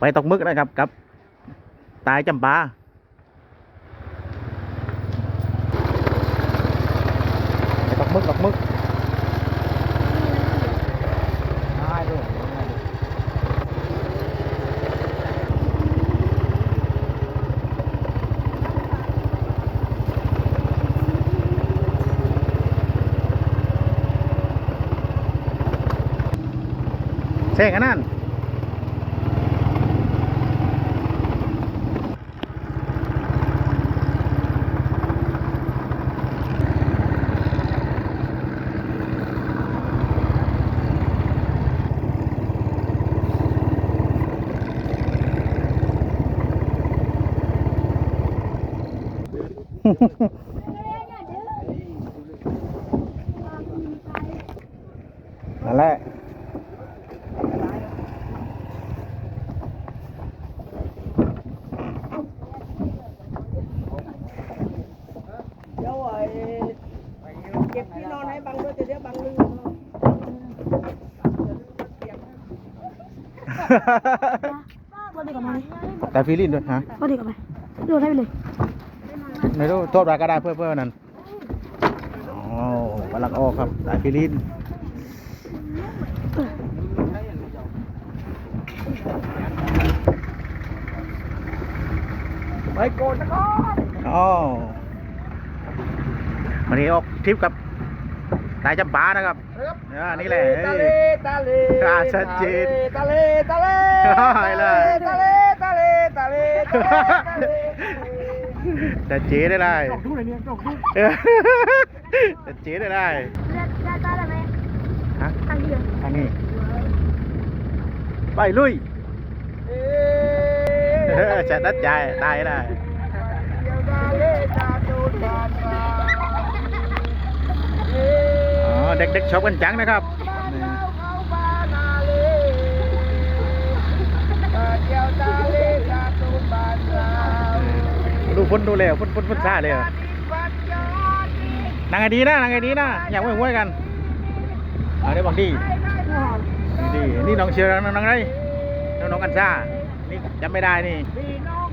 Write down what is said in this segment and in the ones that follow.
ไปตกหมึกนะครับกับ ตายจำปาไปตกหมึกตกหมึกได้ด้วยได้ด้วยเช่งอันนั้น นั่นแหละเดี๋ยวไอ้เก็บที่นอนให้บังด้วยจะเดี๋ยวบังลืมบดีกับมาเลยแต่ฟิลินด้วยฮะบดีกับไปดูได้ไปเลย ไม่รู้โทษอะไรก็ได้เพื่อเพื่อนั้นอ๋อกำลังออกครับสายฟิลินไปโกนนะครับอ๋อวันนี้ออกทริปกับนายจำปานะครับอ่านี่แหละตาเลตาเลอ่าชัดเจนตาเลตาเลได้เลยตาเลตาเลตาเลตาเล แต่เจ๊ได้ได้ดอกเลยเนี่ยดอกดูแต่เจ๊ได้ได้เลือดเลือด้านอรฮะทางนี้ทางนี้ ไปลุยจะดัดใจตายได้เด็กๆชอบกันจังนะครับเดียวตาเล ดูพ้นดูเลยพ้นพ้นพ้นซ่าเลยอะนางไงดีนะนางไงดีนะอยากไว้ห้วยกันเอาได้บางดีดีนี่น้องเชียร์น้องน้องไรน้องน้องกันซ่านี่จำไม่ได้นี่พี่น้อง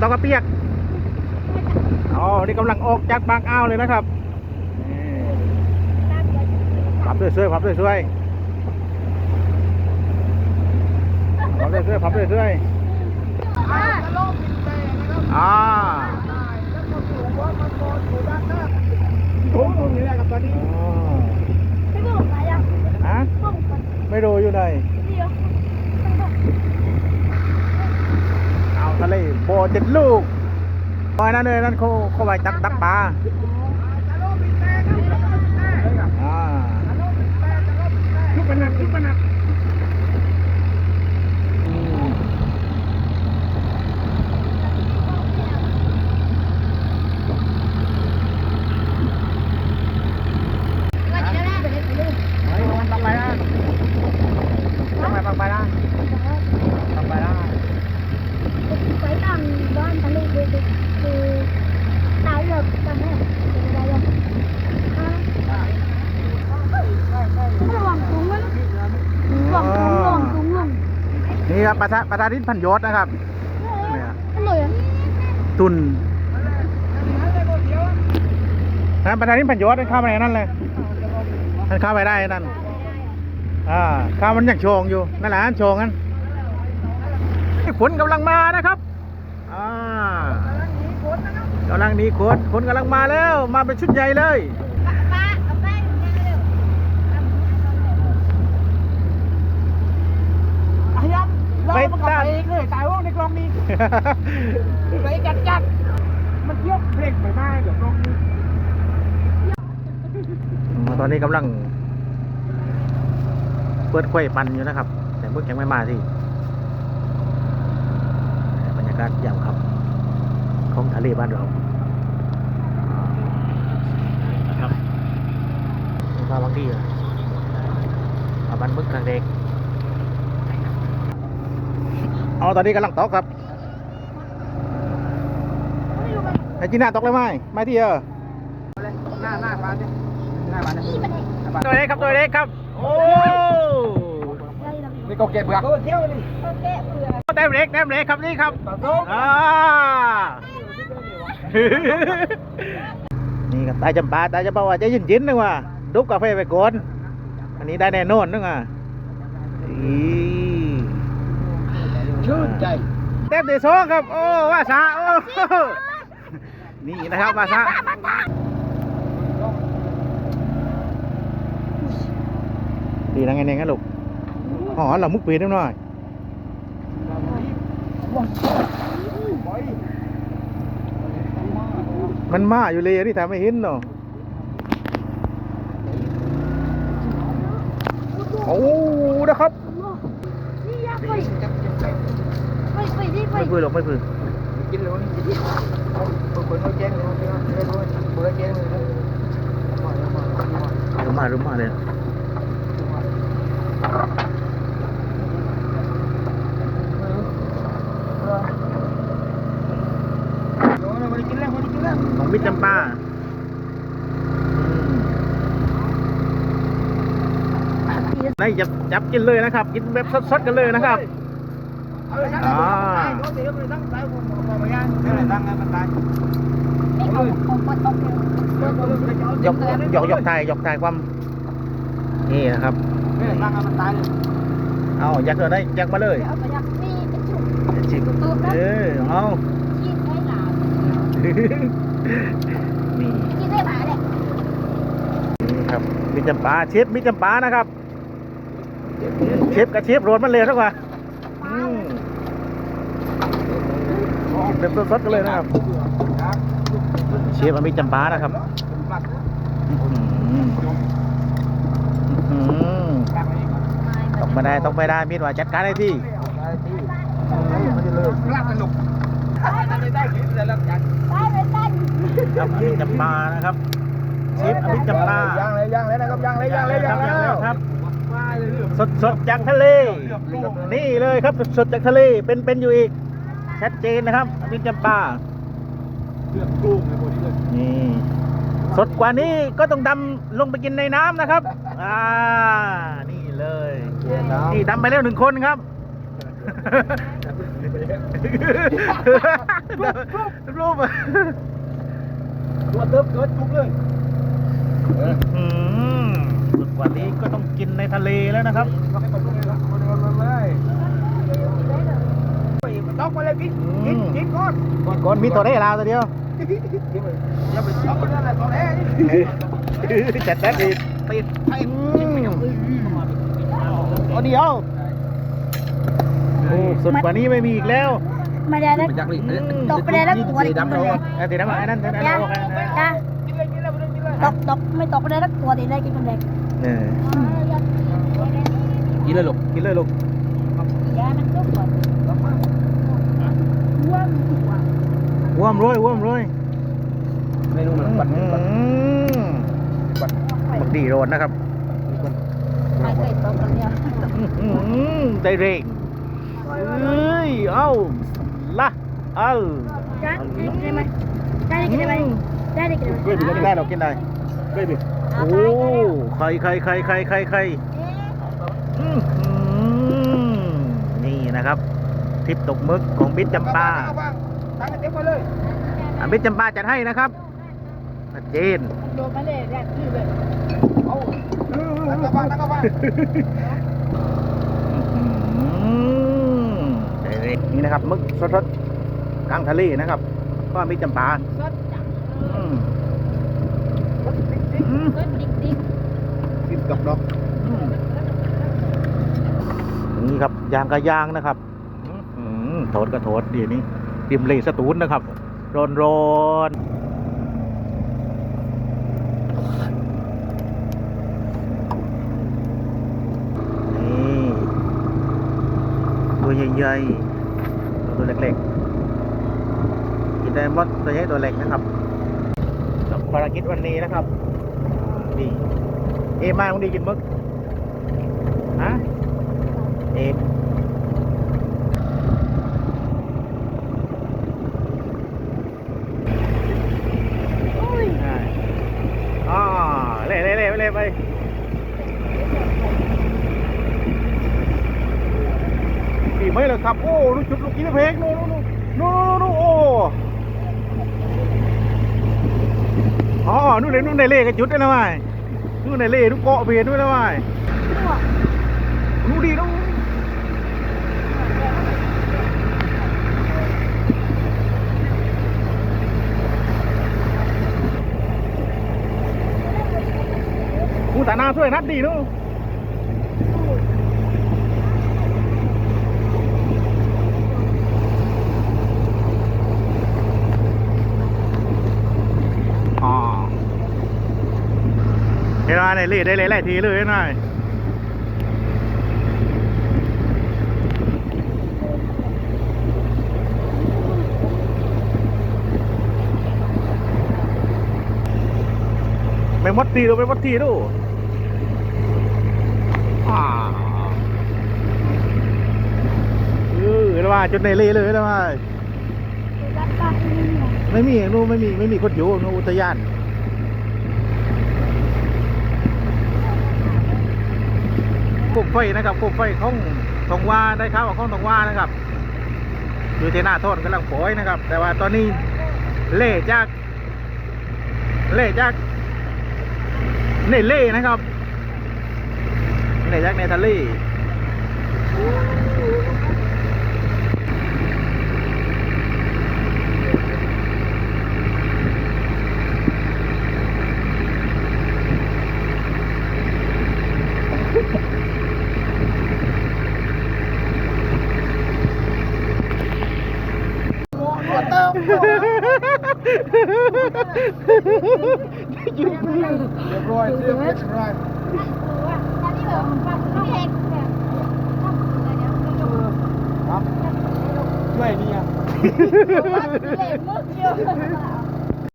ตอกกระเปียกอ๋อนี่กำลังออกจากบางอ้าวเลยนะครับขับด้วยเสื้อขับด้วยเสื้อขับด้วยเสื้อขับด้วยเสื้ออ่าผมตรนี้แหละครับตอนนี้ไม่รู้ไหนอะฮะไม่รู้อยู่ไหน ทะเลโบเจ็ดลูกปล่อยนั่นเลยนั่นเขาเขาไว้ตักตักปลากระโลกบินแปลครับกระโลกบินแปล อ่าก ระโลกบินแปลกระโลกบินแปลทุกปนัดทุกปนัด อืม ก็จะได้ไปเลยไปเลย ไปมันปักไปนะปักไปปักไปนะปักไปนะ ไปต่างบ้านทะเลเด็กคือตายเลยตอนนี้ได้เลยระวังถุงไว้นะระวังถุงระวังถุงลง นี่ครับ ประธานประธานทินพันยศนะครับเนี่ยอร่อยอะตุนนะประธานทินพันยศนั่นเข้าไปในนั่นเลยนั่นเข้าไปได้นั่นอ่าข้าวมันยังโชงอยู่นั่นแหละโชงนั้นฝนกำลังมานะครับอ่ากำลังหนีฝนฝนกำลังมาแล้ว มาเป็นชุดใหญ่เลย ป้าเอาแป้งเร็ว อา ยับเราประกอบเองเลยตายว่างในกล่องนี้ไปจัดจัดมันเที่ยวเพลงไปมากเดี๋ยวกล่องนี้ตอนนี้กำลัง เปิดไข่ปันอยู่นะครับ แต่เมื่อยังไม่มาที่บรรยากาศากาศยามค่ำของทะเลบ้านเรานะครับมาบางที่อะเอาบันมึกทางเด็ก เอาตอนนี้กำลังตกครับไอ้จีน่าตกเลยไหมไม่ที่เออหน้าหน้าบ้านเนี่ยหน้าบ้านเนี่ยนี่มันเองตัวเล็กครับตัวเล็กครับ โอ้ได้แล้วนี่ก็เก็บเบือกเที่ยวนี่โอเคเผื่อแต้มเล็กแต้มเล็กครับนี่ครับอ่านี่ครับตายจำปาตายจำปาว่าจะยินยินนึงว่าดุบกาแฟไปก่อนอันนี้ได้แน่นอนนึงอะอี ชื่นใจเต็มที่สองครับ โอ้ว่าซาโอ้นี่นะครับว่าซาดีนะไงเนี่ยลูกอ๋อเรามุกปีนนิดหน่อยมันมาอยู่เลยที่ทำไม่เห็นเนาะโอ้นะครับ ไปดิไปไม่พื้นหรอกไม่พื้นกินเลยวันนี้กินเปิดเปิดแจ้งเลยเปิดแจ้งเลยรุมมารุมมาเลยวันนี้กินแล้ววันนี้กินแล้วของมิตรจำปานี่จับจับกินเลยนะครับ กินแบบสดๆกันเลยนะครับ อาของปดออกเลยกยกยกถ่ายยกถ่ายความ นี่นะครับ เอายักษ์เลยได้ยักษ์มาเลยเอาไปยักนี่เป็นชุดชิบเออเอากินได้หลายนี่กินได้หลายแหละนี่ครับมิตรจำปาเชฟมิตรจำปานะครับ เชฟกับเชฟโรนมันเลยสักว่าอืม กินแบบสดๆกันเลยนะครับ เชฟอมิตรจำปานะครับอื้อหืออื้อหือตกไม่ได้ตกไม่ได้มีดว่าจัดการได้ที่ลากสนุกได้กินแล้วแล้วกันได้เลยได้ครับอมิตรจำปานะครับเชฟอมิตรจำปาย่างเลยย่างเลยนะครับย่างเลยย่างเลยย่างย่างแล้แล้ววครับสดสดๆจากทะเล นี่เลยครับสดสดๆจากทะเลเป็นเป็นอยู่อีก ชัดเจนนะครับอมิตรจำปาเลือกกุ้งเลยพวกนี้เลยนี่สดกว่านี้ก็ต้องดำลงไปกินในน้ำนะครับ อ่า นี่เลยนี่ดำไปแล้วหนึ่งคนครับรูปอะตัวเติบเกิดกุ้งเลยอืมสดกว่านี้ก็ต้องกินในทะเลแล้วนะครับก็ให้ตก ลงเลยละคนเดียวเลยต้องมาเลยกินกินกินก่อนก่อนมีตัวได้ลาวตัวเดียวอย่าไปช็อกกันอะไรตอนแรกจัดแซ่บอีกติดเอาเดียวโอ้สุดกว่านี้ไม่มีอีกแล้วไม่ได้แล้วตกไปได้แล้วตัวอีกดำเราไอ้ตีน้ำไอ้นั่นนั่นจ้าเอาไว้นะจ้ากินเลยกินเลยไม่ต้องกินเลยตกตกไม่ตกไปได้แล้วตัวตีได้กินคนแรกเออกินเลยลูกกินเลยลูก อนว่างว่วมร้อยว่วมร้อยเมนูมันบัดอืบัดบักดีโรนนะครับไม่ตกกันเนี่ยอื้อหือได้เร่งเอ้ยเอ้าละเอ้าจ้ได้ไหมได้กินได้ไหมได้กินกินได้เรากินได้ได้ดิโอ้ไข่ไข่ไข่ไข่ไข่ไข่นี่นะครับ ทริปตกมึกของบิ๊กจำปาตั้งเต็มไปเลยอะบิ๊กจำปาจัดให้นะครับชัดเจนโดนมาเลยแรกชื่อเลยเอาตั้งกระบะตั้งกระบะอื้อหือได้เลยนี่นะครับมึกสดๆกลางทะเลนะครับก็บิ๊กจำปาสดจังอืมอืมสดดิ๊กดิ๊กกินกับดอกนี่ครับยางกับยางนะครับ โทษก็โทษดีนี้ริมเลสตูนนะครับร้อนร้อนนี่ตัวใหญ่ๆตัวเล็กแต่มดตัวใหญ่ตัวเล็กนะครับภารกิจวันนี้นะครับนี่เอมามึงดีกินมึกฮะเอมอ่าอ๋อเล่เล่เล่เล่ไปปีไม่เลยครับ โอ้ลูกจุดลูกกินเพลงนู่นนู่นนู่นนู่นโอ้ อ๋อนู่นเลยนู่นในเล่กระจุดได้นะว่ายนู่นในเล่ทุกเกาะเบียนด้วยนะว่ายดูดีนู่นกูตาหน้าช่วยนัดดีนู่น อ๋อเห็นไหม ในรีดได้หลายๆทีเลยหน่อยไม่มดทีดูไม่มดทีดูอ่าเออแล้วว่าจุดในเล่เลยแล้วว่ารัดปากนี่ไงไม่มีนู่นไม่มีไม่มีคนอยู่นู่นอุทยาน กบไฟนะครับกบไฟของตองว่าได้ครับว่าของตองว่านะครับอยู่ที่หน้าโทษกำลังโผอยนะครับ แต่ว่าตอนนี้เล่จาก เล่จากเนเล่นะครับเล่จากเนทะ ยืนเรียบร้อยเรียบร้อยว่าตอนนี้แบบฟังเขาเห็นเนี่ยต้องเดี๋ยครับช่วยนี่อะเล่นมุกเยอะ